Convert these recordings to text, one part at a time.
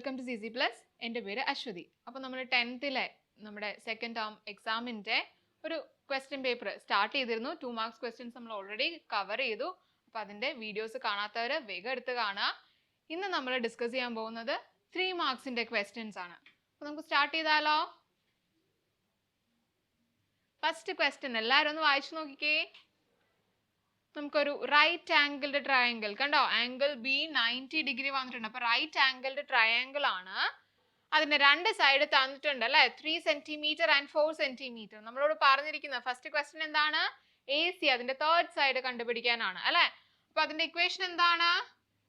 Welcome to C C plus എന്റെ പേര് അശ്വതി. അപ്പോൾ നമ്മൾ ടെൻത്തിലെ നമ്മുടെ സെക്കൻഡ് ടേം എക്സാമിന്റെ ഒരു ക്വസ്റ്റ്യൻ പേപ്പർ സ്റ്റാർട്ട് ചെയ്തിരുന്നു. ടു മാർക്സ് ക്വസ്റ്റ്യൻസ് നമ്മൾ ഓൾറെഡി കവർ ചെയ്തു. അപ്പോൾ അതിന്റെ വീഡിയോസ് കാണാത്തവർ വേഗം എടുത്ത് കാണുക. ഇന്ന് നമ്മൾ ഡിസ്കസ് ചെയ്യാൻ പോകുന്നത് ത്രീ മാർക്സിന്റെ ക്വസ്റ്റ്യൻസ് ആണ്. അപ്പോൾ നമുക്ക് സ്റ്റാർട്ട് ചെയ്താലോ? ഫസ്റ്റ് ക്വസ്റ്റ്യൻ എല്ലാവരും ഒന്ന് വായിച്ചു നോക്കിക്കേ. നമുക്കൊരു റൈറ്റ് ആംഗിൾഡ് ട്രയാങ്കിൾ കണ്ടോ? ആംഗിൾ ബി നയന്റി ഡിഗ്രി വന്നിട്ടുണ്ട്. അപ്പൊ റൈറ്റ് ആംഗിൾഡ് ട്രയാങ്കിൾ ആണ്. അതിന്റെ രണ്ട് സൈഡ് തന്നിട്ടുണ്ട് അല്ലെ? Three centimetre and four centimetre നമ്മളോട് പറഞ്ഞിരിക്കുന്ന ഫസ്റ്റ് ക്വസ്റ്റ്യൻ എന്താണ്? എ സി അതിന്റെ തേർഡ് സൈഡ് കണ്ടുപിടിക്കാനാണ്. അല്ലെ? അപ്പൊ അതിന്റെ ഇക്വേഷൻ എന്താണ്?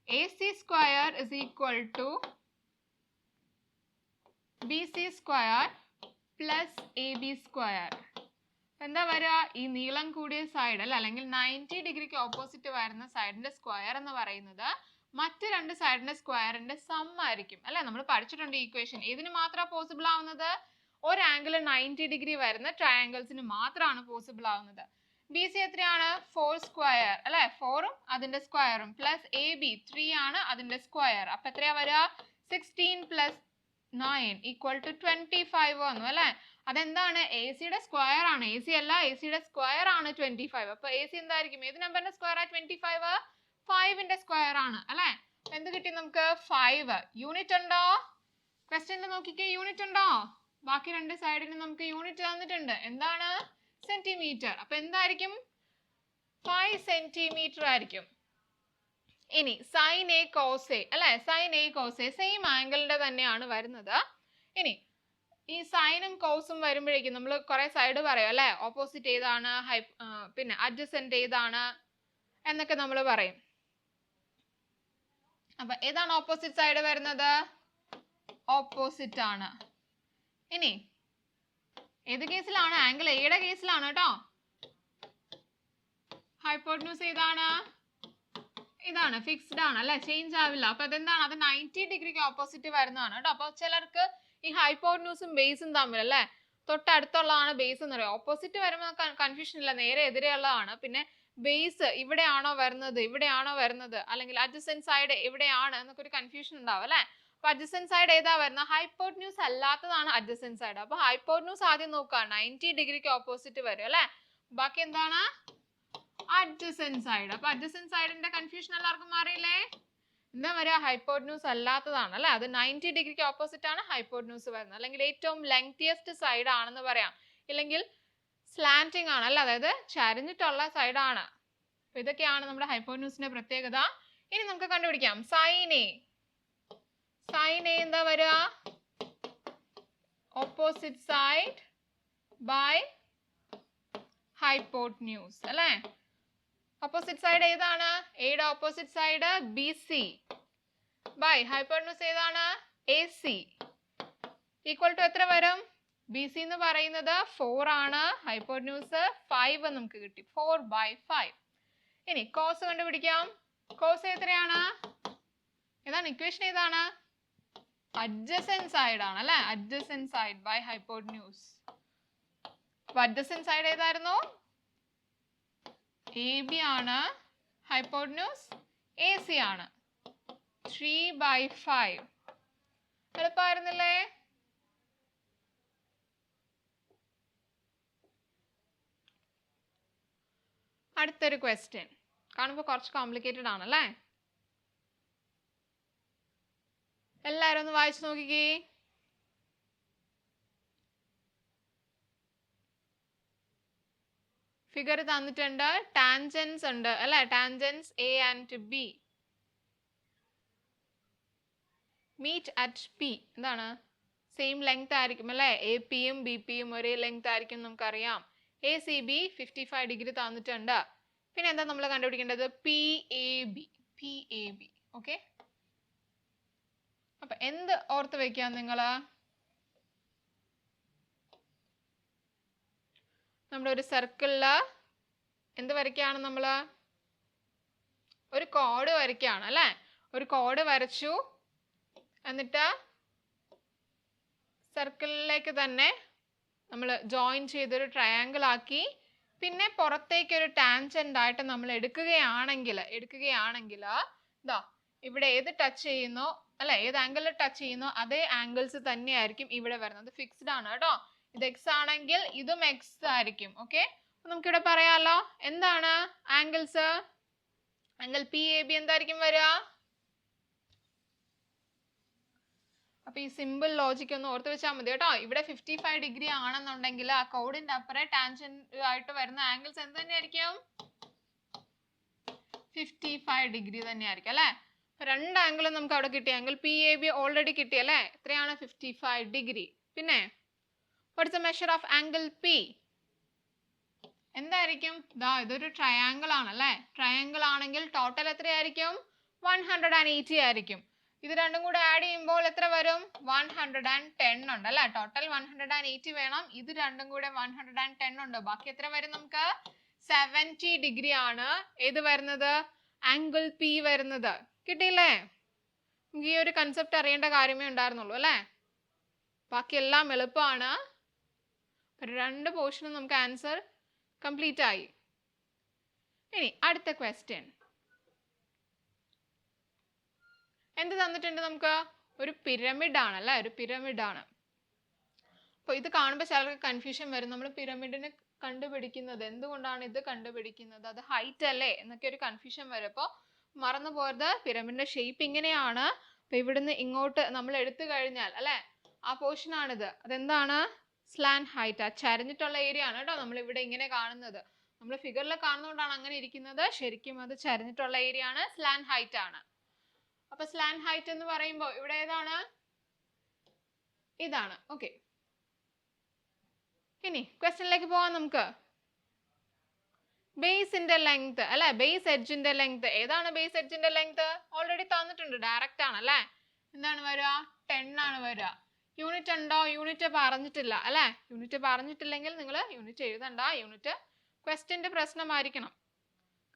A C square is equal to B C square plus A B square എന്താ വരിക ഈ നീളം കൂടിയ സൈഡ് അല്ല അല്ലെങ്കിൽ നയന്റി ഡിഗ്രിക്ക് ഓപ്പോസിറ്റ് വരുന്ന സൈഡിന്റെ സ്ക്വയർ എന്ന് പറയുന്നത് മറ്റു രണ്ട് സൈഡിന്റെ സ്ക്വയറിന്റെ സം ആയിരിക്കും. അല്ലേ? നമ്മൾ പഠിച്ചിട്ടുണ്ട് ഈ ഇക്വേഷൻ ഏതിന് മാത്രമാണ് പോസിബിൾ ആവുന്നത്? ഒരു ആംഗിൾ നയന്റി ഡിഗ്രി വരുന്ന ട്രയാങ്കിൾസിന് മാത്രമാണ് പോസിബിൾ ആവുന്നത്. ബി സി എത്രയാണ്? ഫോർ സ്ക്വയർ അല്ലെ? ഫോറും അതിന്റെ സ്ക്വയറും പ്ലസ് എ ബി ത്രീ ആണ് അതിന്റെ സ്ക്വയർ അപ്പൊ എത്രയാ വരിക sixteen plus nine equal to twenty five വന്നു അല്ലെ? അതെന്താണ്? എ സിയുടെ സ്ക്വയർ ആണ്. എ സി അല്ല എ സിയുടെ സ്ക്വയർ ആണ് ട്വന്റി ഫൈവ് അപ്പൊ എ സി എന്തായിരിക്കും? ഏത് നമ്പറിന്റെ സ്ക്വയർ ആ ട്വന്റി ഫൈവ് ഫൈവിന്റെ സ്ക്വയർ ആണ് അല്ലെ? എന്ത് കിട്ടി നമുക്ക്? ഫൈവ് യൂണിറ്റ് ഉണ്ടോ? ക്വസ്റ്റ്യനിൽ നോക്കിക്കേ യൂണിറ്റ് ഉണ്ടോ? ബാക്കി രണ്ട് സൈഡിന് നമുക്ക് യൂണിറ്റ് തന്നിട്ടുണ്ട്. എന്താണ്? സെന്റിമീറ്റർ അപ്പൊ എന്തായിരിക്കും? ഫൈവ് സെന്റിമീറ്റർ ആയിരിക്കും. ഇനി സൈൻ എ കോസെ അല്ലെ? Sine A cos A same ആംഗിളിന്റെ തന്നെയാണ് വരുന്നത്. ഇനി ഈ സൈനും കോസും വരുമ്പോഴേക്കും നമ്മൾ കുറെ സൈഡ് പറയും അല്ലെ? ഓപ്പോസിറ്റ് ഏതാണ് ഹൈ പിന്നെ അഡ്ജസെന്റ് ഏതാണ് എന്നൊക്കെ നമ്മൾ പറയും. അപ്പൊ ഏതാണ് ഓപ്പോസിറ്റ് സൈഡ് വരുന്നത്? ഓപ്പോസിറ്റ് ആണ്. ഇനി ഏത് കേസിലാണ്? ആംഗിൾ എയുടെ കേസിലാണ് കേട്ടോ. ഹൈപ്പോട്ടനൂസ് ഏതാണ്? ഇതാണ് ഫിക്സ്ഡ് ആണ് അല്ലെ? ചേഞ്ച് ആവില്ല. അപ്പൊ അതെന്താണ്? അത് നയന്റി ഡിഗ്രിക്ക് ഓപ്പോസിറ്റ് വരുന്നതാണ് കേട്ടോ. അപ്പൊ ചിലർക്ക് ഈ ഹൈപ്പോർന്യൂസും ബേസും തമ്മിൽ അല്ലേ തൊട്ടടുത്തുള്ളതാണ് ബേസ് എന്ന് പറയുക. ഓപ്പോസിറ്റ് വരുമ്പോൾ കൺഫ്യൂഷൻ ഇല്ല. നേരെ എതിരെയുള്ളതാണ്. പിന്നെ ബേസ് ഇവിടെയാണോ വരുന്നത്? ഇവിടെയാണോ വരുന്നത്? അല്ലെങ്കിൽ അഡ്ജസെന്റ് സൈഡ് എവിടെയാണ്? എന്നൊക്കെ ഒരു കൺഫ്യൂഷൻ ഉണ്ടാവും അല്ലെ? അപ്പൊ അഡ്ജസ്റ്റൻ സൈഡ് ഏതാ വരുന്നത്? ഹൈപ്പോട്ന്യൂസ് അല്ലാത്തതാണ് അഡ്ജസ്റ്റൻ സൈഡ് അപ്പൊ ഹൈപ്പോട്ന്യൂസ് ആദ്യം നോക്കുക. നയന്റി ഡിഗ്രിക്ക് ഓപ്പോസിറ്റ് വരും അല്ലെ? ബാക്കി എന്താണ്? അഡ്ജസ്റ്റൻ സൈഡ് അപ്പൊ അഡ്ജസ്റ്റൻ സൈഡിന്റെ കൺഫ്യൂഷൻ എല്ലാവർക്കും മാറിയില്ലേ? എന്താ പറയുക ഹൈപ്പോട്ന്യൂസ് അല്ലാത്തതാണ്. അല്ലേ? അത് നയന്റി ഡിഗ്രിക്ക് ഓപ്പോസിറ്റ് ആണ് ഹൈപ്പോട്ന്യൂസ് വരുന്നത്. അല്ലെങ്കിൽ ഏറ്റവും ലെങ്തിയസ്റ്റ് സൈഡ് ആണെന്ന് പറയാം. ഇല്ലെങ്കിൽ സ്ലാന്റിംഗ് ആണ്. അല്ലേ? അതായത് ചരിഞ്ഞിട്ടുള്ള സൈഡാണ് അപ്പൊ ഇതൊക്കെയാണ് നമ്മുടെ ഹൈപ്പോട്ന്യൂസിന്റെ പ്രത്യേകത. ഇനി നമുക്ക് കണ്ടുപിടിക്കാം. സൈൻ എ സൈൻ എ എന്താ വരിക? ഓപ്പോസിറ്റ് സൈഡ് ബൈ ഹൈപ്പോട്ന്യൂസ് അല്ലേ? ഓപ്പോസിറ്റ് സൈഡ് ഏതാണ്? എയുടെ opposite side B C by hypotenuse ഏതാണ്? എ സി ഈക്വൽ ടു എത്ര വരും? ബി സി എന്ന് പറയുന്നത് ഫോർ ആണ്. ഹൈപ്പോട്ന്യൂസ് ഫൈവ് നമുക്ക് കിട്ടി. ഫോർ ബൈ ഫൈവ് ഇനി കോസ് കണ്ടുപിടിക്കാം. കോസ് എത്രയാണ്? ഏതാണ്? ഇക്വേഷൻ ഏതാണ്? അഡ്ജസെന്റ് സൈഡ് ആണ് അല്ലെ? അഡ്ജസെന്റ് സൈഡ് ബൈ ഹൈപ്പോട്ന്യൂസ് അപ്പൊ അഡ്ജസെന്റ് സൈഡ് ഏതായിരുന്നു? എ ബി ആണ്. ഹൈപ്പോട്ന്യൂസ് എ സി ആണ്. ത്രീ ബൈ ഫൈവ് എളുപ്പമായിരുന്നില്ലേ അടുത്തൊരു ക്വസ്റ്റ്യൻ കാണുമ്പോൾ കുറച്ച് കോംപ്ലിക്കേറ്റഡ് ആണല്ലേ? എല്ലാവരും ഒന്ന് വായിച്ചു നോക്കിക്കേ. ഫിഗർ തന്നിട്ടുണ്ട്. ടാൻജൻസ് ഉണ്ട്. അല്ലെ? Tangents A and B meet at P എന്താണ്? സെയിം ലെങ്ത് ആയിരിക്കും അല്ലേ? എ പിയും ബി പിയും ഒരേ ലെങ്ത് ആയിരിക്കും നമുക്കറിയാം. A C B fifty five degree തന്നിട്ടുണ്ട്. പിന്നെ എന്താ നമ്മൾ കണ്ടുപിടിക്കേണ്ടത്? P A B P A B okay അപ്പൊ എന്ത് ഓർത്ത് വെക്കാം നിങ്ങൾ? നമ്മുടെ ഒരു സർക്കിളിൽ എന്ത് വരയ്ക്കുകയാണ് നമ്മൾ ഒരു കോഡ് വരയ്ക്കുകയാണ് അല്ലേ? ഒരു കോഡ് വരച്ചു. എന്നിട്ട് സർക്കിളിലേക്ക് തന്നെ നമ്മൾ ജോയിൻ ചെയ്തൊരു ട്രയാങ്കിൾ ആക്കി. പിന്നെ പുറത്തേക്ക് ഒരു ടാൻജന്റ് ആയിട്ട് നമ്മൾ എടുക്കുകയാണെങ്കിൽ എടുക്കുകയാണെങ്കിൽ ഇതാ ഇവിടെ ഏത് ടച്ച് ചെയ്യുന്നോ അല്ലെ? ഏത് ആംഗിളിൽ ടച്ച് ചെയ്യുന്നോ അതേ ആംഗിൾസ് തന്നെയായിരിക്കും ഇവിടെ വരുന്നത്. ഫിക്സ്ഡ് ആണ് കേട്ടോ. ഇത് എക്സ് ആണെങ്കിൽ ഇതും എക്സ് ആയിരിക്കും. ഓക്കെ നമുക്കിവിടെ പറയാലോ. എന്താണ് angles angle P A B എന്തായിരിക്കും വരിക? അപ്പൊ ഈ സിമ്പിൾ ലോജിക് ഒന്ന് ഓർത്ത് വെച്ചാൽ മതി കേട്ടോ. ഇവിടെ ഫിഫ്റ്റി ഫൈവ് ഡിഗ്രി ആണെന്നുണ്ടെങ്കിൽ ആ കോഡിന്റെ അപ്പുറം ടാൻജന്റ് ആയിട്ട് വരുന്ന ആംഗിൾസ് എന്ത് തന്നെയായിരിക്കും? ഫിഫ്റ്റി ഫൈവ് ഡിഗ്രി തന്നെയായിരിക്കും അല്ലെ? രണ്ട് ആംഗിളും നമുക്ക് അവിടെ കിട്ടിയ angle P A B already കിട്ടി അല്ലേ? എത്രയാണ് ഫിഫ്റ്റി ഫൈവ് ഡിഗ്രി പിന്നെ what's a measure of angle P എന്തായിരിക്കും? ദാ ഇതൊരു ട്രയാങ്കിൾ ആണല്ലേ ട്രയാങ്കിൾ ആണെങ്കിൽ ടോട്ടൽ എത്രയായിരിക്കും? വൺ ഹൺഡ്രഡ് ആൻഡ് എയ്റ്റി ആയിരിക്കും. ഇത് രണ്ടും കൂടെ ആഡ് ചെയ്യുമ്പോൾ എത്ര വരും? വൺ ഹൺഡ്രഡ് ആൻഡ് ടെൻ ഉണ്ട് അല്ലേ? Total one hundred and eighty വേണം. ഇത് രണ്ടും കൂടെ വൺ ഹൺഡ്രഡ് ആൻഡ് ടെൻ ഉണ്ട്. ബാക്കി എത്ര വരും നമുക്ക്? സെവന്റി ഡിഗ്രി ആണ്. ഏത് വരുന്നത്? ആംഗിൾ പി വരുന്നത്. കിട്ടിയില്ലേ? നമുക്ക് ഈ ഒരു കൺസെപ്റ്റ് അറിയേണ്ട കാര്യമേ ഉണ്ടായിരുന്നുള്ളൂ അല്ലേ? ബാക്കി എല്ലാം എളുപ്പമാണ്. രണ്ട് പോർഷനും നമുക്ക് ആൻസർ കംപ്ലീറ്റ് ആയി. ഇനി അടുത്ത ക്വസ്റ്റ്യൻ എന്ത് തന്നിട്ടുണ്ട് നമുക്ക്? ഒരു പിരമിഡ് ആണ് അല്ലേ? ഒരു പിരമിഡ് ആണ്. അപ്പോൾ ഇത് കാണുമ്പോൾ ചിലർക്ക് കൺഫ്യൂഷൻ വരും. നമ്മൾ പിരമിഡിനെ കണ്ടുപിടിക്കുന്നത് എന്തുകൊണ്ടാണ് ഇത് കണ്ടുപിടിക്കുന്നത്? അത് ഹൈറ്റ് അല്ലേ? എന്നൊക്കെ ഒരു കൺഫ്യൂഷൻ വരും. അപ്പോൾ മറന്നു പോയത് പിരമിഡിന്റെ ഷേപ്പ് ഇങ്ങനെയാണ്. അപ്പൊ ഇവിടുന്ന് ഇങ്ങോട്ട് നമ്മൾ എടുത്തു കഴിഞ്ഞാൽ അല്ലേ? ആ പോർഷൻ ആണിത്. അതെന്താണ്? സ്ലാൻ ഹൈറ്റ് ആ ചരിഞ്ഞിട്ടുള്ള ഏരിയ ആണ് കേട്ടോ നമ്മൾ ഇവിടെ ഇങ്ങനെ കാണുന്നത്. നമ്മൾ ഫിഗറിൽ കാണുന്നതുകൊണ്ടാണ് അങ്ങനെ ഇരിക്കുന്നത്. ശരിക്കും അത് ചരിഞ്ഞിട്ടുള്ള ഏരിയ ആണ് സ്ലാൻ ഹൈറ്റ് ആണ്. അപ്പൊ സ്ലാൻ ഹൈറ്റ് എന്ന് പറയുമ്പോൾ ഇവിടെ ഏതാണ്? ഇതാണ്. ഓക്കെ ഇനി ക്വസ്റ്റ്യനിലേക്ക് പോവാം നമുക്ക്. ബേസിന്റെ ലെങ്ത് അല്ലെ? ബേസ് എഡ്ജിന്റെ ലെങ്ത് ഏതാണ് ബേസ് എഡ്ജിന്റെ ലെങ്ത് ഓൾറെഡി തന്നിട്ടുണ്ട്. ഡയറക്റ്റ് ആണ് അല്ലെ? എന്താണ് വരിക? ടെൻ ആണ് വരിക. യൂണിറ്റ് ഉണ്ടോ? യൂണിറ്റ് പറഞ്ഞിട്ടില്ല അല്ലേ? യൂണിറ്റ് പറഞ്ഞിട്ടില്ലെങ്കിൽ നിങ്ങൾ യൂണിറ്റ് എഴുതണ്ട. യൂണിറ്റ് ക്വസ്റ്റ്യന്റെ പ്രശ്നമായിരിക്കണം.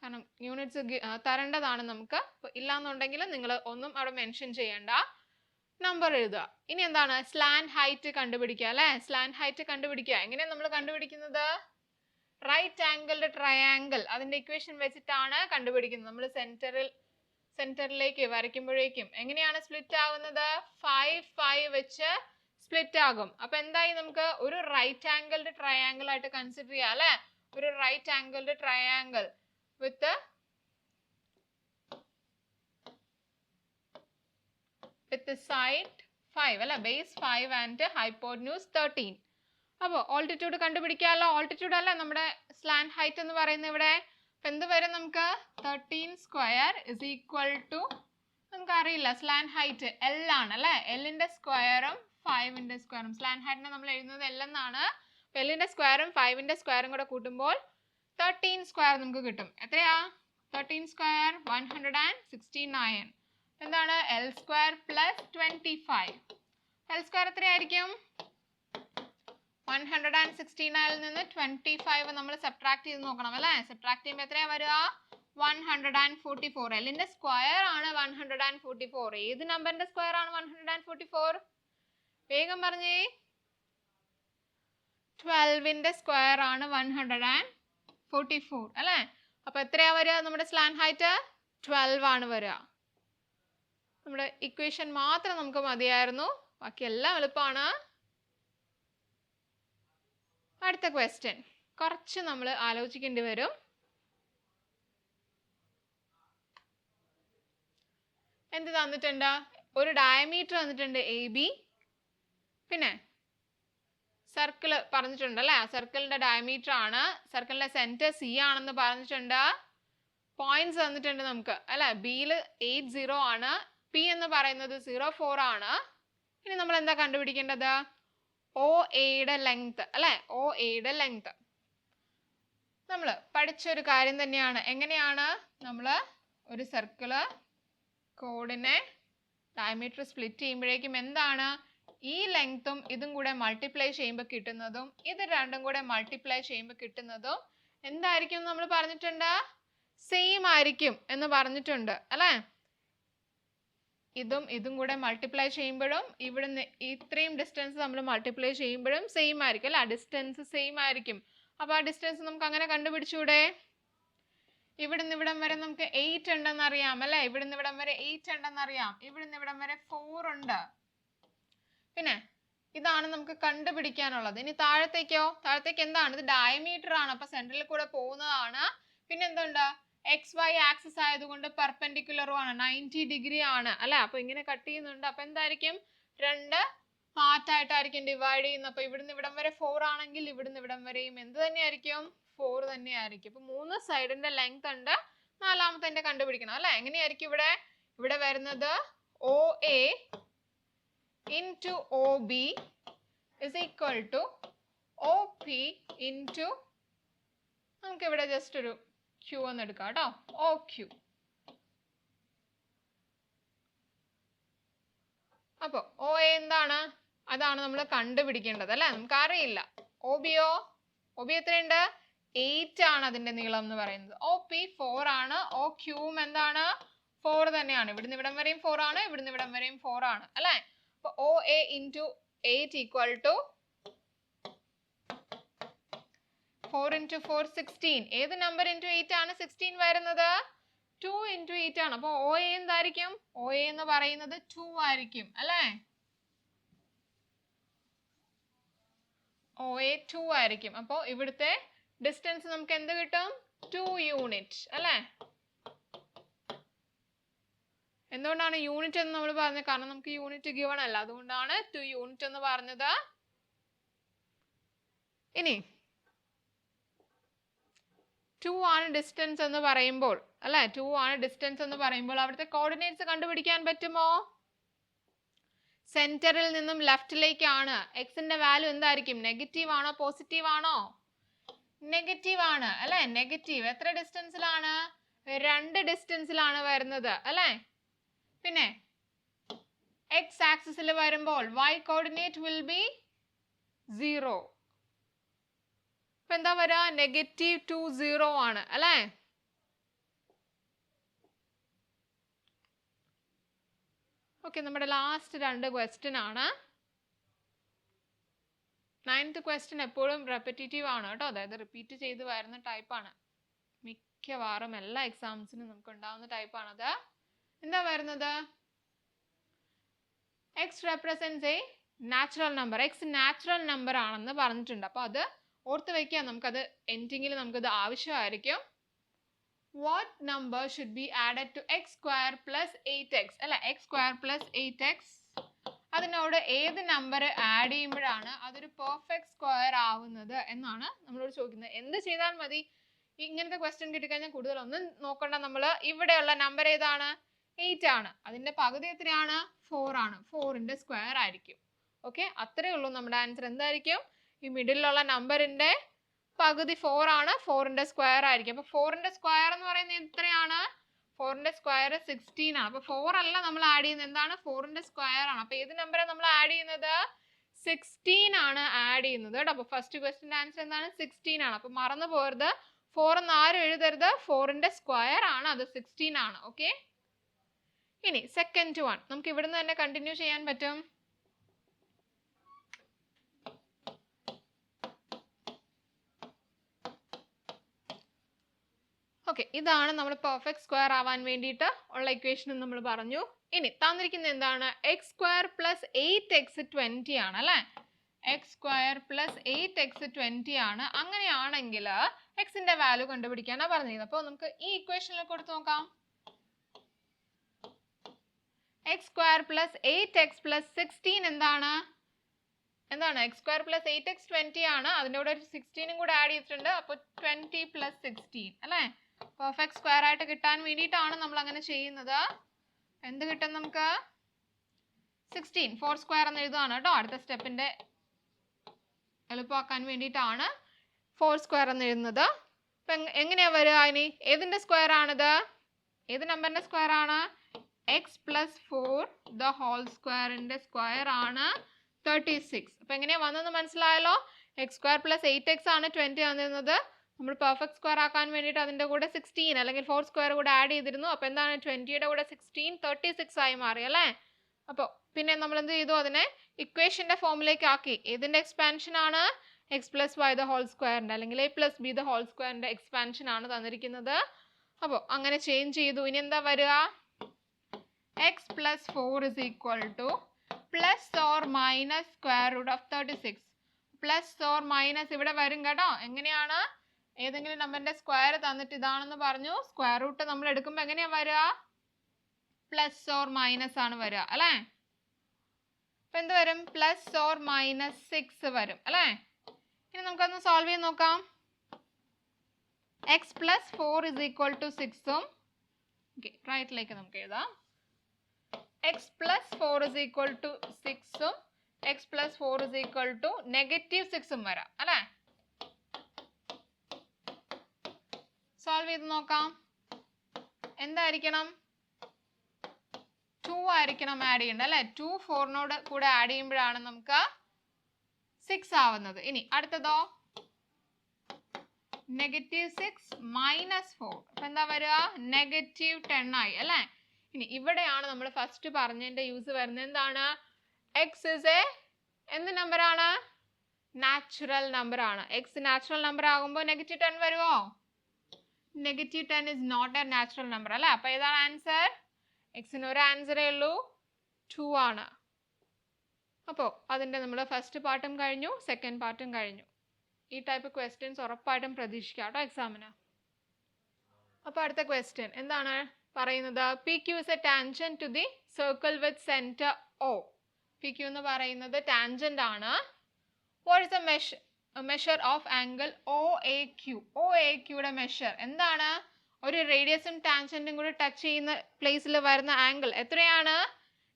കാരണം യൂണിറ്റ്സ് തരേണ്ടതാണ് നമുക്ക്. ഇല്ലാന്നുണ്ടെങ്കിൽ നിങ്ങൾ ഒന്നും അവിടെ മെൻഷൻ ചെയ്യണ്ട. നമ്പർ എഴുതുക. ഇനി എന്താണ്? സ്ലാൻ ഹൈറ്റ് കണ്ടുപിടിക്കുക അല്ലേ? സ്ലാൻ ഹൈറ്റ് കണ്ടുപിടിക്കുക. എങ്ങനെയാണ് നമ്മൾ കണ്ടുപിടിക്കുന്നത്? റൈറ്റ് ആംഗിൾഡ് ട്രയാങ്കിൾ അതിന്റെ ഇക്വേഷൻ വെച്ചിട്ടാണ് കണ്ടുപിടിക്കുന്നത്. നമ്മൾ സെന്ററിൽ സെന്ററിലേക്ക് വരയ്ക്കുമ്പോഴേക്കും എങ്ങനെയാണ് സ്പ്ലിറ്റ് ആവുന്നത്? ഫൈവ് ഫൈവ് വെച്ച് സ്പ്ലിറ്റ് ആകും. അപ്പൊ എന്തായി നമുക്ക്? ഒരു റൈറ്റ് ആംഗിൾഡ് ട്രയാംഗിൾ ആയിട്ട് കൺസിഡർ ചെയ്യാം അല്ലെ? ഒരു right angled triangle with with side five അല്ലെ? Base five and hypotenuse thirteen അപ്പോൾ ഓൾട്ടിറ്റ്യൂഡ് കണ്ടുപിടിക്കാമല്ലോ. ഓൾട്ടിറ്റ്യൂഡ് അല്ല നമ്മുടെ സ്ലാൻ ഹൈറ്റ് എന്ന് പറയുന്നത് ഇവിടെ? എന്ത് വരും നമുക്ക് thirteen square is equal to നമുക്കറിയില്ല. സ്ലാൻ ഹൈറ്റ് എൽ ആണ് അല്ലേ? എല്ലിന്റെ സ്ക്വയറും ഫൈവിന്റെ സ്ക്വയറും സ്ലാൻ ഹൈറ്റിനെ നമ്മൾ എഴുതുന്നത് എൽ എന്നാണ്. എല്ലിന്റെ സ്ക്വയറും ഫൈവിന്റെ സ്ക്വയറും കൂടെ കൂട്ടുമ്പോൾ തേർട്ടീൻ സ്ക്വയർ നമുക്ക് കിട്ടും. എത്രയാ? Thirteen square one hundred and sixty nine എന്താണ്? L square plus twenty five L square എത്രയായിരിക്കും? വൺ ഹൺഡ്രഡ് ആൻഡ് സിക്സ്റ്റി നയനിൽ നിന്ന് ട്വന്റി ഫൈവ് നമ്മൾ സബ്ട്രാക്ട് ചെയ്ത് നോക്കണം അല്ലേ? സബ്ട്രാക്ട് ചെയ്യുമ്പോൾ എത്രയാ വരിക? One hundred and forty four എല്ലിന്റെ സ്ക്വയർ ആണ് one hundred and forty four ഏത് നമ്പറിന്റെ സ്ക്വയർ ആണ് one hundred and forty four വേഗം പറഞ്ഞേ. ട്വൽവിന്റെ സ്ക്വയർ ആണ് one hundred and forty four അല്ലേ? അപ്പൊ എത്രയാ വരിക? നമ്മുടെ സ്ലാൻ ഹൈറ്റ് ട്വൽവ് ആണ് വരിക. നമ്മുടെ ഇക്വേഷൻ മാത്രം നമുക്ക് മതിയായിരുന്നു. ബാക്കി എല്ലാം എളുപ്പമാണ്. അടുത്ത ക്വസ്റ്റ്യൻ കുറച്ച് നമ്മൾ ആലോചിക്കേണ്ടി വരും. എന്ത് തന്നിട്ടുണ്ട്? ഒരു ഡയമീറ്റർ തന്നിട്ടുണ്ട് എ ബി പിന്നെ സർക്കിൾ പറഞ്ഞിട്ടുണ്ട് അല്ലേ? സർക്കിളിന്റെ ഡയമീറ്റർ ആണ്. സർക്കിളിന്റെ സെന്റർ സി ആണെന്ന് പറഞ്ഞിട്ടുണ്ട്. പോയിന്റ്സ് തന്നിട്ടുണ്ട് നമുക്ക് അല്ലെ? ബിയിൽ എയ്റ്റ് സീറോ ആണ്. പി എന്ന് പറയുന്നത് സീറോ ഫോർ ആണ്. ഇനി നമ്മൾ എന്താ കണ്ടുപിടിക്കേണ്ടത്? ഒ എയുടെ ലെങ്ത് അല്ലെ? ഒ എയുടെ ലെങ്ത് നമ്മൾ പഠിച്ചൊരു കാര്യം തന്നെയാണ്. എങ്ങനെയാണ്? നമ്മൾ ഒരു സർക്കിൾ കോഡിനെ ഡയമീറ്റർ സ്പ്ലിറ്റ് ചെയ്യുമ്പോഴേക്കും എന്താണ്? ഈ ലെങ്ത്തും ഇതും കൂടെ മൾട്ടിപ്ലൈ ചെയ്യുമ്പോൾ കിട്ടുന്നതും ഇത് രണ്ടും കൂടെ മൾട്ടിപ്ലൈ ചെയ്യുമ്പോൾ കിട്ടുന്നതും എന്തായിരിക്കും നമ്മൾ പറഞ്ഞിട്ടുണ്ട്? സെയിം ആയിരിക്കും എന്ന് പറഞ്ഞിട്ടുണ്ട് അല്ലേ? ഇതും ഇതും കൂടെ മൾട്ടിപ്ലൈ ചെയ്യുമ്പോഴും ഇവിടുന്ന് ഇത്രയും ഡിസ്റ്റൻസ് നമ്മൾ മൾട്ടിപ്ലൈ ചെയ്യുമ്പോഴും സെയിം ആയിരിക്കും ആ ഡിസ്റ്റൻസ് സെയിം ആയിരിക്കും. അപ്പോൾ ആ ഡിസ്റ്റൻസ് നമുക്ക് അങ്ങനെ കണ്ടുപിടിച്ചൂടെ? ഇവിടുന്ന് ഇവിടം വരെ നമുക്ക് എയ്റ്റ് ഉണ്ടെന്ന് അറിയാം അല്ലെ? ഇവിടുന്ന് ഇവിടം വരെ എയ്റ്റ് ഉണ്ടെന്ന് അറിയാം. ഇവിടുന്ന് ഇവിടം വരെ ഫോർ ഉണ്ട്. പിന്നെ ഇതാണ് നമുക്ക് കണ്ടുപിടിക്കാനുള്ളത്. ഇനി താഴത്തേക്കോ? താഴത്തേക്ക് എന്താണ്? ഇത് ഡയമീറ്റർ ആണ്. അപ്പൊ സെന്ററിൽ കൂടെ പോകുന്നതാണ്. പിന്നെ എന്തുണ്ട്? എക്സ് വൈ ആക്സിസ് ആയതുകൊണ്ട് പെർപെൻഡിക്കുലറും ആണ്. നയന്റി ഡിഗ്രി ആണ്. അല്ലെ? അപ്പൊ ഇങ്ങനെ കട്ട് ചെയ്യുന്നുണ്ട്. അപ്പൊ എന്തായിരിക്കും? രണ്ട് പാർട്ട് ആയിട്ടായിരിക്കും ഡിവൈഡ് ചെയ്യുന്നത്. അപ്പൊ ഇവിടുന്ന് ഇവിടം വരെ ഫോർ ആണെങ്കിൽ ഇവിടുന്ന് ഇവിടം വരെയും എന്ത് തന്നെയായിരിക്കും? ഫോർ തന്നെയായിരിക്കും. അപ്പൊ മൂന്ന് സൈഡിന്റെ ലെങ്ത് ഉണ്ട്. നാലാമത്തെ കണ്ടുപിടിക്കണം. അല്ലെ? എങ്ങനെയായിരിക്കും ഇവിടെ? ഇവിടെ വരുന്നത് O A into OB to O P OP to നമുക്ക് ഇവിടെ ജസ്റ്റ് ഒരു ക്യൂ എന്ന് എടുക്കാം കേട്ടോ. ഒ ക്യൂ അപ്പോൾ ഒ എ എന്താണ്? അതാണ് നമ്മൾ കണ്ടുപിടിക്കേണ്ടത് അല്ലേ? നമുക്ക് അറിയില്ല ഒ ബി ഒ ബി എത്രയുണ്ട്? എയ്റ്റ് ആണ് അതിന്റെ നീളം എന്ന് പറയുന്നത്. ഒ പി ഫോർ ആണ്. ഒ ക്യൂം എന്താണ്? ഫോർ തന്നെയാണ്. ഇവിടുന്ന് ഇവിടം വരെയും ഫോർ ആണ് ഇവിടുന്ന് ഇവിടം വരെയും ഫോർ ആണ്. അല്ലേ? അപ്പോൾ O A into eight equal to four into four sixteen ഏത് നമ്പർ ഇന്റു എയ്റ്റ് ആണ് സിക്സ്റ്റീൻ വരുന്നത്? ടു ഇന്റു എയ്റ്റ് ആണ്. അപ്പോൾ ഒ എ എന്തായിരിക്കും? ഒ എ എന്ന് പറയുന്നത് ടു ആയിരിക്കും അല്ലേ? ഒ എ ടു ആയിരിക്കും. അപ്പോൾ ഇവിടുത്തെ ഡിസ്റ്റൻസ് നമുക്ക് എന്ത് കിട്ടും? ടു യൂണിറ്റ് അല്ലേ? എന്തുകൊണ്ടാണ് യൂണിറ്റ് എന്ന് നമ്മൾ പറഞ്ഞത്? കാരണം നമുക്ക് യൂണിറ്റ് ഗിവൺ അല്ല. അതുകൊണ്ടാണ് ടു യൂണിറ്റ് എന്ന് പറഞ്ഞത്. ഇനി ടു ആണ് ഡിസ്റ്റൻസ് എന്ന് പറയുമ്പോൾ അല്ലെ? ടു ആണ് ഡിസ്റ്റൻസ് എന്ന് പറയുമ്പോൾ അവിടുത്തെ കോർഡിനേറ്റ്സ് കണ്ടുപിടിക്കാൻ പറ്റുമോ? സെന്ററിൽ നിന്നും ലെഫ്റ്റിലേക്കാണ് എക്സിന്റെ വാല്യൂ എന്തായിരിക്കും? നെഗറ്റീവ് ആണോ? പോസിറ്റീവ് ആണോ? നെഗറ്റീവ് ആണ് അല്ലെ? നെഗറ്റീവ് എത്ര ഡിസ്റ്റൻസിലാണ് രണ്ട് ഡിസ്റ്റൻസിലാണ് വരുന്നത് അല്ലെ? പിന്നെ എക്സ് ആക്സിസിൽ വരുമ്പോൾ Y coordinate will be zero ഇപ്പൊ എന്താ വരിക നെഗറ്റീവ് ടു സീറോ ആണ് അല്ലേ? ഓക്കെ നമ്മുടെ ലാസ്റ്റ് രണ്ട് ക്വസ്റ്റ്യൻ ആണ്. നയൻത്ത് ക്വസ്റ്റ്യൻ എപ്പോഴും റെപ്പറ്റേറ്റീവ് ആണ് കേട്ടോ. അതായത് റിപ്പീറ്റ് ചെയ്ത് വരുന്ന ടൈപ്പാണ് മിക്കവാറും എല്ലാ എക്സാംസിനും നമുക്ക് ഉണ്ടാവുന്ന ടൈപ്പാണത് എന്താ വരുന്നത്? X represents a natural number X natural number ആണെന്ന് പറഞ്ഞിട്ടുണ്ട്. അപ്പോൾ അത് ഓർത്ത് വെക്കുക നമുക്കത് എൻഡിങ്ങിൽ നമുക്കത് ആവശ്യമായിരിക്കും. What number should be added to X square plus eight X അല്ല X square plus eight X അതിനോട് ഏത് നമ്പർ ആഡ് ചെയ്യുമ്പോഴാണ് അതൊരു പെർഫെക്റ്റ് സ്ക്വയർ ആവുന്നത് എന്നാണ് നമ്മളോട് ചോദിക്കുന്നത്. എന്ത് ചെയ്താൽ മതി? ഇങ്ങനത്തെ ക്വസ്റ്റ്യൻ കിട്ടിക്കഴിഞ്ഞാൽ കൂടുതലൊന്നും നോക്കണ്ട നമ്മൾ ഇവിടെയുള്ള നമ്പർ ഏതാണ്? എയ്റ്റ് ആണ്. അതിന്റെ പകുതി എത്രയാണ്? ഫോർ ആണ്. ഫോറിന്റെ സ്ക്വയർ ആയിരിക്കും. ഓക്കെ അത്രയേ ഉള്ളൂ നമ്മുടെ ആൻസർ എന്തായിരിക്കും? ഈ മിഡിലുള്ള നമ്പറിന്റെ പകുതി ഫോർ ആണ്. ഫോറിന്റെ സ്ക്വയർ ആയിരിക്കും. അപ്പൊ ഫോറിന്റെ സ്ക്വയർ എന്ന് പറയുന്നത് എത്രയാണ്? ഫോറിന്റെ സ്ക്വയർ സിക്സ്റ്റീൻ ആണ്. അപ്പൊ ഫോർ അല്ല നമ്മൾ ആഡ് ചെയ്യുന്നത്. എന്താണ്? ഫോറിന്റെ സ്ക്വയർ ആണ്. അപ്പൊ ഏത് നമ്പറാണ് നമ്മൾ ആഡ് ചെയ്യുന്നത്? സിക്സ്റ്റീൻ ആണ് ആഡ് ചെയ്യുന്നത് കേട്ടോ. അപ്പൊ ഫസ്റ്റ് ക്വസ്റ്റിന്റെ ആൻസർ എന്താണ്? സിക്സ്റ്റീൻ ആണ്. അപ്പൊ മറന്നു പോരുത് ഫോർ എന്ന് ആരും എഴുതരുത്. ഫോറിന്റെ സ്ക്വയർ ആണ്. അത് സിക്സ്റ്റീൻ ആണ്. ഓക്കെ ഇനി സെക്കൻഡ് വൺ നമുക്ക് ഇവിടുന്ന് തന്നെ കണ്ടിന്യൂ ചെയ്യാൻ പറ്റും. ഓക്കെ ഇതാണ് നമ്മൾ പെർഫെക്റ്റ് സ്ക്വയർ ആവാൻ വേണ്ടിയിട്ട് ഉള്ള ഇക്വേഷൻ നമ്മൾ പറഞ്ഞു. ഇനി തന്നിരിക്കുന്നത് എന്താണ്? X square plus eight X twenty ആണ് അല്ലേ? X square plus eight X twenty ആണ്. അങ്ങനെയാണെങ്കിൽ എക്സിന്റെ വാല്യൂ കണ്ടുപിടിക്കാനാണ് പറഞ്ഞിരുന്നത്. അപ്പോൾ നമുക്ക് ഈ ഇക്വേഷനിൽ കൊടുത്ത് നോക്കാം. X square plus eight X plus sixteen എന്താണ്? എന്താണ്? X square plus eight X twenty ആണ്. അതിന്റെ കൂടെ ഒരു സിക്സ്റ്റീനും കൂടെ ആഡ് ചെയ്തിട്ടുണ്ട്. അപ്പോൾ ട്വന്റി പ്ലസ് സിക്സ്റ്റീൻ അല്ലേ? പെർഫെക്റ്റ് സ്ക്വയർ ആയിട്ട് കിട്ടാൻ വേണ്ടിയിട്ടാണ് നമ്മൾ അങ്ങനെ ചെയ്യുന്നത്. എന്ത് കിട്ടും നമുക്ക്? സിക്സ്റ്റീൻ ഫോർ സ്ക്വയർ എന്ന് എഴുതുകയാണ് കേട്ടോ. അടുത്ത സ്റ്റെപ്പിന്റെ എളുപ്പമാക്കാൻ വേണ്ടിയിട്ടാണ് ഫോർ സ്ക്വയർ എന്ന് എഴുതുന്നത്. അപ്പം എങ്ങനെയാണ് എങ്ങനെയാ വരിക ഇനി? ഏതിന്റെ സ്ക്വയർ ആണിത്? ഏത് നമ്പറിന്റെ സ്ക്വയർ ആണ്? X plus four the whole സ്ക്വയറിന്റെ സ്ക്വയർ ആണ് തേർട്ടി സിക്സ് അപ്പൊ എങ്ങനെയാ വന്നെന്ന് മനസ്സിലായല്ലോ? X square plus eight X ആണ് ട്വന്റി വന്നിരുന്നത് നമ്മൾ പെർഫെക്റ്റ് സ്ക്വയർ ആക്കാൻ വേണ്ടിയിട്ട് അതിന്റെ കൂടെ സിക്സ്റ്റീൻ അല്ലെങ്കിൽ ഫോർ സ്ക്വയർ കൂടെ ആഡ് ചെയ്തിരുന്നു. അപ്പോൾ എന്താണ് ട്വന്റിയുടെ കൂടെ സിക്സ്റ്റീൻ തേർട്ടി സിക്സ് ആയി മാറി അല്ലേ? അപ്പോൾ പിന്നെ നമ്മൾ എന്ത് ചെയ്തു? അതിനെ ഇക്വേഷന്റെ ഫോമിലേക്ക് ആക്കി. ഇതിന്റെ എക്സ്പാൻഷൻ ആണ് X plus Y the whole സ്ക്വയറിന്റെ അല്ലെങ്കിൽ A plus B the whole സ്ക്വയറിന്റെ എക്സ്പാൻഷൻ ആണ് തന്നിരിക്കുന്നത്. അപ്പോൾ അങ്ങനെ ചേഞ്ച് ചെയ്തു. ഇനി എന്താ വരിക? X plus four is equal to plus or minus square root of thirty six plus or minus ഇവിടെ വരും കേട്ടോ. എങ്ങനെയാണ്? ഏതെങ്കിലും നമ്പറിന്റെ സ്ക്വയർ തന്നിട്ട് ഇതാണെന്ന് പറഞ്ഞു. സ്ക്വയർ റൂട്ട് നമ്മൾ എടുക്കുമ്പോൾ എങ്ങനെയാ വരിക പ്ലസ് ഓർ മൈനസ് ആണ് വരിക അല്ലേ? അപ്പൊ എന്ത് വരും? പ്ലസ് ഓർ മൈനസ് സിക്സ് വരും അല്ലേ? ഇനി നമുക്കൊന്ന് സോൾവ് ചെയ്ത് നോക്കാം. X plus four is equal to സിക്സും റൈറ്റിലേക്ക് നമുക്ക് എഴുതാം. X plus four is equal to സിക്സും X plus four is equal to negative സിക്സും വരാം അല്ലേ? സോൾവ് ചെയ്ത് നോക്കാം. എന്തായിരിക്കണം? ടു ആയിരിക്കണം ആഡ് ചെയ്യേണ്ടത് അല്ലേ? ടു ഫോറിനോട് കൂടെ ആഡ് ചെയ്യുമ്പോഴാണ് നമുക്ക് സിക്സ് ആവുന്നത്. ഇനി അടുത്തതോ? നെഗറ്റീവ് സിക്സ് മൈനസ് ഫോർ അപ്പൊ എന്താ വരിക? നെഗറ്റീവ് ടെൻ ആയി അല്ലേ? ഇനി ഇവിടെയാണ് നമ്മൾ ഫസ്റ്റ് പറഞ്ഞതിന്റെ യൂസ് വരുന്നത്. എന്താണ്? എക്സ് ഇസ് എ എന്ത് നമ്പർ ആണ്? നാച്ചുറൽ ആണ്. എക്സ് നാച്ചുറൽ നമ്പർ ആകുമ്പോൾ നെഗറ്റീവ് ടെൻ വരുമോ? Negative ten is not a natural number അല്ലേ? അപ്പോൾ ഏതാണ് ആൻസർ എക്സിന് ഒരു ആൻസറേ ഉള്ളൂ. ടു ആണ്. അപ്പോൾ അതിന്റെ നമ്മൾ ഫസ്റ്റ് പാർട്ടും കഴിഞ്ഞു സെക്കൻഡ് പാർട്ടും കഴിഞ്ഞു. ഈ ടൈപ്പ് ക്വസ്റ്റ്യൻസ് ഉറപ്പായിട്ടും പ്രതീക്ഷിക്കാം കേട്ടോ എക്സാമിന് അപ്പോൾ അടുത്ത ക്വസ്റ്റ്യൻ എന്താണ് പറയുന്നത്? P Q is a tangent to the circle with centre O P Q എന്ന് പറയുന്നത് ടാൻജന്റ് ആണ്. What is a measure measure of angle O A Q O A ക്യൂയുടെ measure എന്താണ്? ഒരു റേഡിയസും ടാൻജന്റും കൂടി ടച്ച് ചെയ്യുന്ന പ്ലേസിൽ വരുന്ന ആംഗിൾ എത്രയാണ്?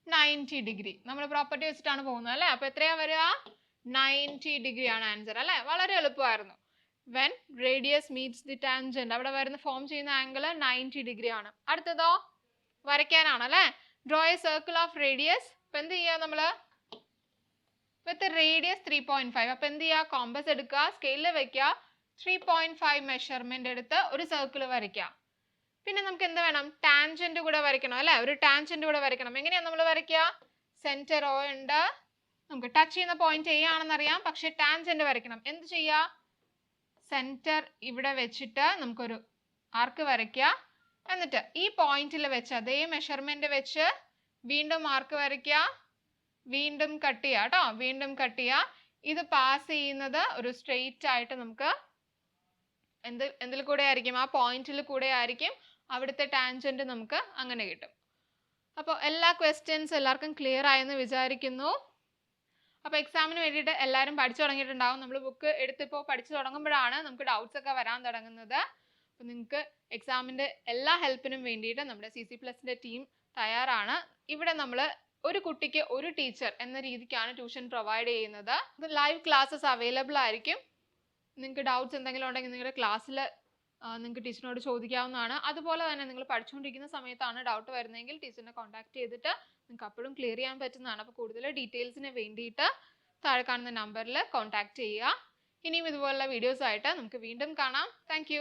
നയന്റി ഡിഗ്രി നമ്മൾ പ്രോപ്പർട്ടി വെച്ചിട്ടാണ് പോകുന്നത് അല്ലേ? അപ്പോൾ എത്രയാ വരിക? നയന്റി ഡിഗ്രി ആണ് ആൻസർ അല്ലേ? വളരെ എളുപ്പമായിരുന്നു. When radius meets the tangent അവിടെ വരുന്ന ഫോം ചെയ്യുന്ന ആംഗിൾ നയന്റി ഡിഗ്രി ആണ്. അടുത്തതോ? വരയ്ക്കാനാണ് അല്ലേ? Draw a circle of radius ഇപ്പം എന്ത് ചെയ്യുക നമ്മൾ with radius three point five അപ്പം എന്ത് ചെയ്യുക? കോമ്പസ് എടുക്കുക സ്കെയിലിൽ വെക്കുക. ത്രീ പോയിന്റ് ഫൈവ് മെഷർമെന്റ് എടുത്ത് ഒരു സർക്കിൾ വരയ്ക്കുക. പിന്നെ നമുക്ക് എന്ത് വേണം? ടാൻജന്റ് കൂടെ വരയ്ക്കണം അല്ലേ? ഒരു ടാൻജന്റ് കൂടെ വരയ്ക്കണം. എങ്ങനെയാണ് നമ്മൾ വരയ്ക്കുക? സെന്റർ ഓ ഉണ്ട്. നമുക്ക് ടച്ച് ചെയ്യുന്ന പോയിന്റ് എ ആണെന്നറിയാം. പക്ഷെ ടാൻജന്റ് വരയ്ക്കണം. എന്ത് ചെയ്യുക? സെന്റർ ഇവിടെ വെച്ചിട്ട് നമുക്കൊരു ആർക്ക് വരയ്ക്കുക. എന്നിട്ട് ഈ പോയിന്റിൽ വെച്ച് അതേ മെഷർമെന്റ് വെച്ച് വീണ്ടും ആർക്ക് വരയ്ക്കുക. വീണ്ടും കട്ട് ചെയ്യുക കേട്ടോ വീണ്ടും കട്ട് ചെയ്യുക ഇത് പാസ് ചെയ്യുന്നത് ഒരു സ്ട്രെയിറ്റ് ആയിട്ട് നമുക്ക് എന്ത് എന്തിൽ കൂടെ ആയിരിക്കും? ആ പോയിന്റിൽ കൂടെ ആയിരിക്കും. അവിടുത്തെ ടാൻജന്റ് നമുക്ക് അങ്ങനെ കിട്ടും. അപ്പോൾ എല്ലാ ക്വസ്റ്റ്യൻസ് എല്ലാവർക്കും ക്ലിയർ ആയെന്ന് വിചാരിക്കുന്നു. അപ്പോൾ എക്സാമിന് വേണ്ടിയിട്ട് എല്ലാവരും പഠിച്ചു തുടങ്ങിയിട്ടുണ്ടാവും. നമ്മൾ ബുക്ക് എടുത്തിപ്പോൾ പഠിച്ചു തുടങ്ങുമ്പോഴാണ് നമുക്ക് ഡൗട്ട്സ് ഒക്കെ വരാൻ തുടങ്ങുന്നത്. അപ്പോൾ നിങ്ങൾക്ക് എക്സാമിന്റെ എല്ലാ ഹെൽപ്പിനും വേണ്ടിയിട്ട് നമ്മുടെ സി സി പ്ലസിന്റെ ടീം തയ്യാറാണ്. ഇവിടെ നമ്മൾ ഒരു കുട്ടിക്ക് ഒരു ടീച്ചർ എന്ന രീതിക്കാണ് ട്യൂഷൻ പ്രൊവൈഡ് ചെയ്യുന്നത്. ലൈവ് ക്ലാസ്സസ് അവൈലബിൾ ആയിരിക്കും. നിങ്ങൾക്ക് ഡൗട്ട്സ് എന്തെങ്കിലും ഉണ്ടെങ്കിൽ നിങ്ങളുടെ ക്ലാസ്സിൽ നിങ്ങൾക്ക് ടീച്ചറിനോട് ചോദിക്കാവുന്നതാണ്. അതുപോലെ തന്നെ നിങ്ങൾ പഠിച്ചുകൊണ്ടിരിക്കുന്ന സമയത്താണ് ഡൗട്ട് വരുന്നതെങ്കിൽ ടീച്ചറിനെ കോൺടാക്ട് ചെയ്തിട്ട് നിങ്ങൾക്ക് അപ്പോഴും ക്ലിയർ ചെയ്യാൻ പറ്റുന്നതാണ്. അപ്പോൾ കൂടുതൽ ഡീറ്റെയിൽസിന് വേണ്ടിയിട്ട് താഴെ കാണുന്ന നമ്പറിൽ കോൺടാക്ട് ചെയ്യുക. ഇനിയും ഇതുപോലുള്ള വീഡിയോസായിട്ട് നമുക്ക് വീണ്ടും കാണാം. താങ്ക്